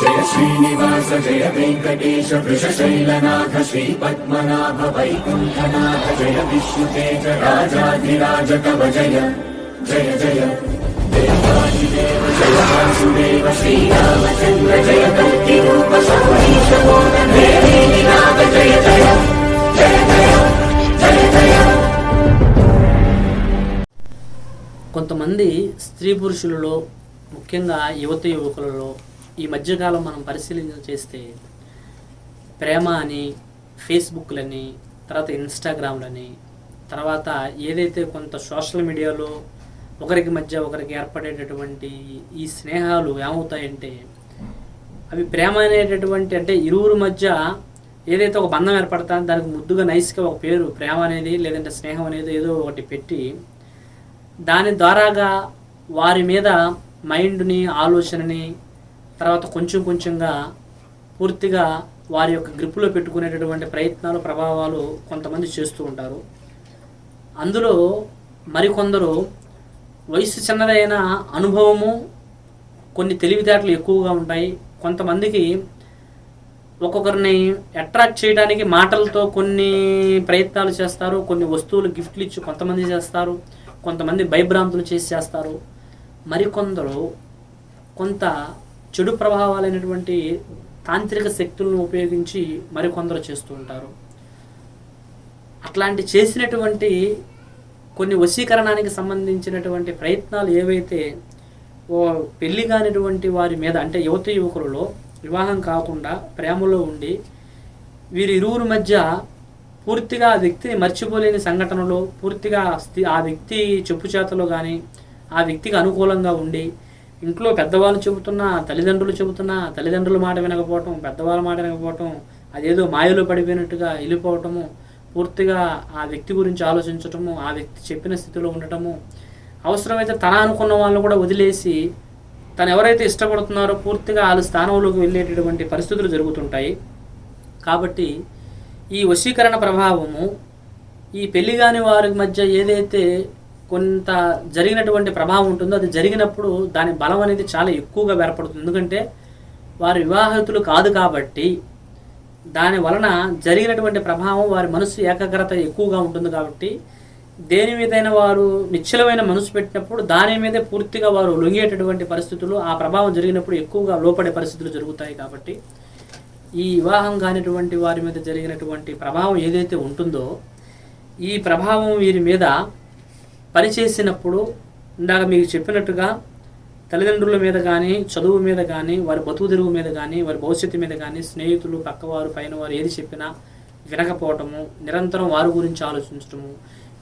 జయ శ్రీనివాస జయ వెంకటేశ వృషశైలనాథ శ్రీ పద్మనాభ వైకుంఠనాథ జయ విష్ణుతేజ రాజాధిరాజ కవ జయ జయ జయ. దేవాదిదేవ జయ వాసుదేవ శ్రీరామచంద్ర జయ కల్కి రూప శౌరీశ నాథ జయ జయ జయ జయ జయ జయ. కొంతమంది స్త్రీ పురుషులలో ముఖ్యంగా యువత యువకులలో ఈ మధ్యకాలం మనం పరిశీలన చేస్తే ప్రేమ అని ఫేస్బుక్లని తర్వాత ఇన్స్టాగ్రామ్లని తర్వాత ఏదైతే కొంత సోషల్ మీడియాలో ఒకరికి మధ్య ఒకరికి ఏర్పడేటటువంటి ఈ స్నేహాలు ఏమవుతాయంటే అవి ప్రేమ అనేటటువంటి అంటే ఇరువురు మధ్య ఏదైతే ఒక బంధం ఏర్పడతానో దానికి ముద్దుగా నైస్గా ఒక పేరు ప్రేమ అనేది లేదంటే స్నేహం అనేది ఏదో ఒకటి పెట్టి దాని ద్వారాగా వారి మీద మైండ్ని ఆలోచనని తర్వాత కొంచెం కొంచెంగా పూర్తిగా వారి యొక్క గ్రిప్పులో పెట్టుకునేటటువంటి ప్రయత్నాలు ప్రభావాలు కొంతమంది చేస్తూ ఉంటారు. అందులో మరికొందరు వయసు చిన్నదైన అనుభవము కొన్ని తెలివితేటలు ఎక్కువగా ఉంటాయి. కొంతమందికి ఒక్కొక్కరిని అట్రాక్ట్ చేయడానికి మాటలతో కొన్ని ప్రయత్నాలు చేస్తారు కొన్ని వస్తువులు గిఫ్ట్లు ఇచ్చి కొంతమంది చేస్తారు కొంతమంది భయభ్రాంతులు చేసి చేస్తారు. మరికొందరు కొంత చెడు ప్రభావాలైనటువంటి తాంత్రిక శక్తులను ఉపయోగించి మరికొందరు చేస్తూ ఉంటారు. అట్లాంటి చేసినటువంటి కొన్ని వశీకరణానికి సంబంధించినటువంటి ప్రయత్నాలు ఏవైతే ఓ పెళ్ళి కానిటువంటి వారి మీద అంటే యువత యువకులలో వివాహం కాకుండా ప్రేమలో ఉండి వీరి ఇరువురు మధ్య పూర్తిగా ఆ వ్యక్తిని మర్చిపోలేని సంఘటనలో పూర్తిగా ఆ వ్యక్తి చెప్పు చేతలో కానీ ఆ వ్యక్తికి అనుకూలంగా ఉండి ఇంట్లో పెద్దవాళ్ళు చెబుతున్నా తల్లిదండ్రులు చెబుతున్నా తల్లిదండ్రుల మాట వినకపోవటం పెద్దవాళ్ళ మాట వినకపోవటం అదేదో మాయలో పడిపోయినట్టుగా వెళ్ళిపోవటము పూర్తిగా ఆ వ్యక్తి గురించి ఆలోచించటము ఆ వ్యక్తి చెప్పిన స్థితిలో ఉండటము అవసరమైతే తన అనుకున్న వాళ్ళని కూడా వదిలేసి తను ఎవరైతే ఇష్టపడుతున్నారో పూర్తిగా వాళ్ళ స్థానంలోకి వెళ్ళేటటువంటి పరిస్థితులు జరుగుతుంటాయి. కాబట్టి ఈ వశీకరణ ప్రభావము ఈ పెళ్ళి కాని వారి మధ్య ఏదైతే కొంత జరిగినటువంటి ప్రభావం ఉంటుందో అది జరిగినప్పుడు దాని బలం అనేది చాలా ఎక్కువగా ఏర్పడుతుంది. ఎందుకంటే వారు వివాహితులు కాదు కాబట్టి దాని వలన జరిగినటువంటి ప్రభావం వారి మనసు ఏకాగ్రత ఎక్కువగా ఉంటుంది కాబట్టి దేని మీదైనా వారు నిశ్చలమైన మనసు పెట్టినప్పుడు దాని మీదే పూర్తిగా వారు లొంగేటటువంటి పరిస్థితులు ఆ ప్రభావం జరిగినప్పుడు ఎక్కువగా లోపడే పరిస్థితులు జరుగుతాయి కాబట్టి ఈ వివాహం కానిటువంటి వారి మీద జరిగినటువంటి ప్రభావం ఏదైతే ఉంటుందో ఈ ప్రభావం వీరి మీద పనిచేసినప్పుడు ఇందాక మీకు చెప్పినట్టుగా తల్లిదండ్రుల మీద కానీ చదువు మీద కానీ వారి బతుకు తెరువు మీద కానీ వారి భవిష్యత్తు మీద కానీ స్నేహితులు పక్కవారు పైన వారు ఏది చెప్పినా వినకపోవటము నిరంతరం వారి గురించి ఆలోచించటము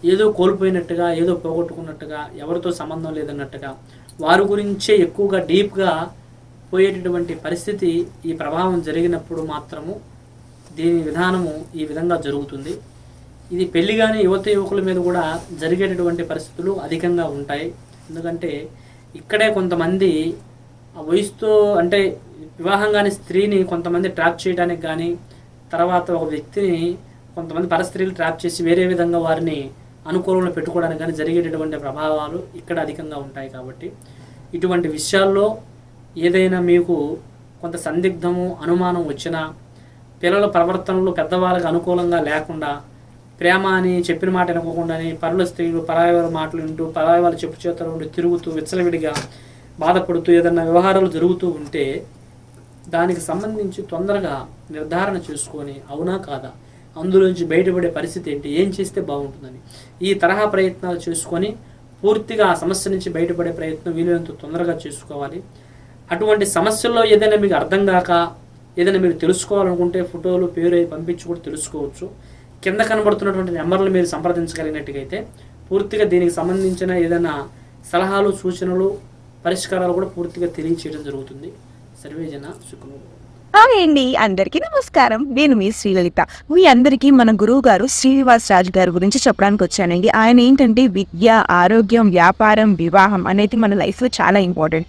ఏదో కోల్పోయినట్టుగా ఏదో పోగొట్టుకున్నట్టుగా ఎవరితో సంబంధం లేదన్నట్టుగా వారి గురించే ఎక్కువగా డీప్గా పోయేటటువంటి పరిస్థితి ఈ ప్రభావం జరిగినప్పుడు మాత్రము దీని విధానము ఈ విధంగా జరుగుతుంది. ఇది పెళ్ళి కానీ యువత యువకుల మీద కూడా జరిగేటటువంటి పరిస్థితులు అధికంగా ఉంటాయి. ఎందుకంటే ఇక్కడే కొంతమంది వయసుతో అంటే వివాహం కాని స్త్రీని కొంతమంది ట్రాప్ చేయడానికి కానీ తర్వాత ఒక వ్యక్తిని కొంతమంది పరస్త్రీలు ట్రాప్ చేసి వేరే విధంగా వారిని అనుకూలంలో పెట్టుకోవడానికి కానీ జరిగేటటువంటి ప్రభావాలు ఇక్కడ అధికంగా ఉంటాయి కాబట్టి. ఇటువంటి విషయాల్లో ఏదైనా మీకు కొంత సందిగ్ధము అనుమానం వచ్చినా పిల్లల ప్రవర్తనలు పెద్దవాళ్ళకి అనుకూలంగా లేకుండా ప్రేమ అని చెప్పిన మాట వినకోకుండానే పరుల స్త్రీలు పరాయి వాళ్ళ మాటలు వింటూ పరాయి వాళ్ళ చెప్పు చేతలు ఉండి తిరుగుతూ విచ్చలవిడిగా బాధపడుతూ ఏదన్నా వ్యవహారాలు జరుగుతూ ఉంటే దానికి సంబంధించి తొందరగా నిర్ధారణ చేసుకొని అవునా కాదా? అందులోంచి బయటపడే పరిస్థితి ఏంటి? ఏం చేస్తే బాగుంటుందని. ఈ తరహా ప్రయత్నాలు చేసుకొని పూర్తిగా ఆ సమస్య నుంచి బయటపడే ప్రయత్నం వీలైనంత తొందరగా చేసుకోవాలి. అటువంటి సమస్యల్లో ఏదైనా మీకు అర్థం కాక ఏదైనా మీరు తెలుసుకోవాలనుకుంటే ఫోటోలు పేరు అవి పంపించి కూడా తెలుసుకోవచ్చు. కింద కనబడుతున్నటువంటి నెంబర్లు మీరు సంప్రదించగలిగినట్టుగైతే పూర్తిగా దీనికి సంబంధించిన ఏదైనా సలహాలు సూచనలు పరిష్కారాలు కూడా పూర్తిగా తెలియచేయడం జరుగుతుంది. సర్వేజన సుఖము. హాయ్ అండి. అందరికీ నమస్కారం. నేను మీ శ్రీలలిత. మీ అందరికీ మన గురువు గారు శ్రీనివాస్ రాజు గారి గురించి చెప్పడానికి వచ్చానండి. ఆయన ఏంటంటే విద్య ఆరోగ్యం వ్యాపారం వివాహం అనేది మన లైఫ్లో చాలా ఇంపార్టెంట్.